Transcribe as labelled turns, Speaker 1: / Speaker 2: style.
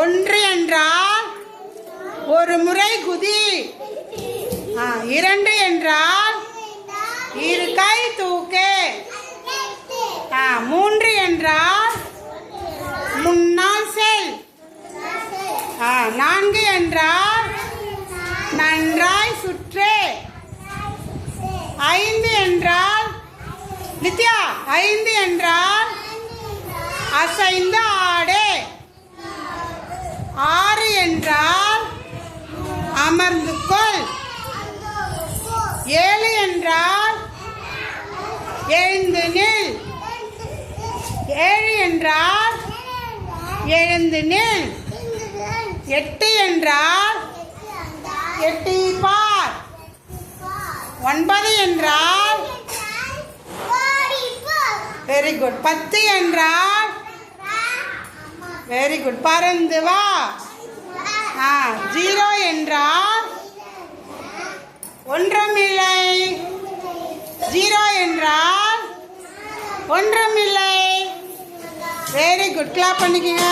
Speaker 1: ஒன்று என்றால் ஒரு முறை குதி. ஆ, இரண்டு என்றால் இரு கை தூக்கு. ஆ, மூன்று என்றால் முன்னால் செல். ஆ, நான்கு என்றால் நன்றாய் சுற்று. ஐந்து என்றால் நித்யா ஐந்து என்றால் அசைந்து அமர்ந்து ஏழு என்றால் எழுந்து நில். ஏழு என்றால் எழுந்து நில். எட்டு என்றால் எட்டி பார். ஒன்பது என்றால் வெரி குட். பத்து என்றால் வெரி குட். பறந்து வா. ஆ ஜீரோ ஒன்றுமில்லை. ஜீரோ என்றால் ஒன்றுமில்லை. வெரி குட் கிளாப் பண்ணிக்கங்க.